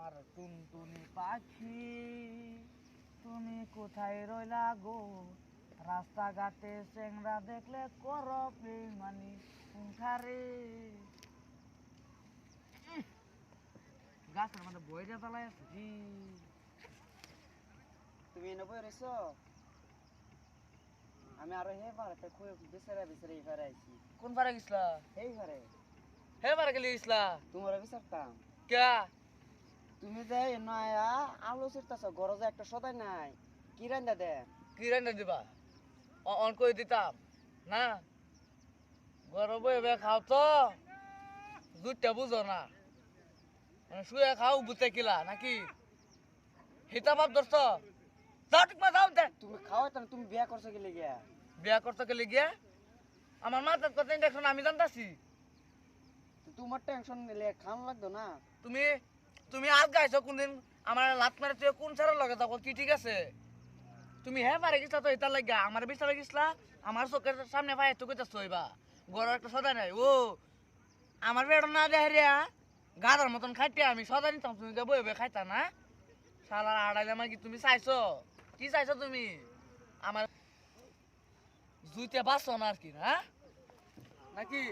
আমার টুনটুনি পাখি। তুমি কোথায় রইলা গো? রাস্তাঘাটে চেংরা দেখলে কর বেমানি কুঠারে গাছের মধ্যে বইটা চালাই আছে। তুমি এনে বই রইছ? আমি আরও হে পারে খুব বিচারে বিচারে এই পারে আইছি। কোন পারে গেছিলা? এই পারে হে পারে গেলি গেছিলা? তোমার বিচারতাম। কে তুমি যে এনে আয়া আলু চিরতাছ গরজে একটা সদাই নাই কি রান্দা দে? কি রান্না দিবা? অন করে দিতাম? না? গরম এবার খাও তো। দুধটা বুঝো না। মানে শুয়ে খাও বুঝতে কিলা নাকি? হিতা ভাব ধরছ? তুমি খাওয়াই না তুমি বিয়া করছ কি লিগিয়া বিয়া করতে গেলে গিয়া আমার মাথার কথা দেখো আমি জানতাছি। তোমার টেনশন নিলে খান লাগতো না। তুমি তুমি আর গাইছো কোনদিন? আমার লাত মেরে তুই কোন সারের লগে যাব? কি ঠিক আছে? তুমি হ্যাঁ পারে গেছিলা তো এটা লাগিয়া। আমার বিচারে গেছিলা, আমার চোখের সামনে পায়ে তো কইতা সইবা গড় একটা সদা নাই। ও, আমার বেড় না দেয় রিয়া গাদার মতন খাইতে আমি সদা নিতাম, তুমি তো বই বই খাইতা না। শালার আড়াইলে আমার কি তুমি চাইছো? কি চাইছো তুমি? আমার জুইতে বাঁচো না আর কি না নাকি?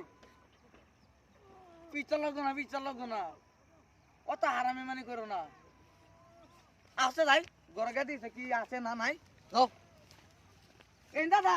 পিচার লাগতো না পিচার লাগতো না অত হারামি মানে করো না। আছে ভাই গরগা দিয়েছে কি আছে না নাই। যাও। দাদা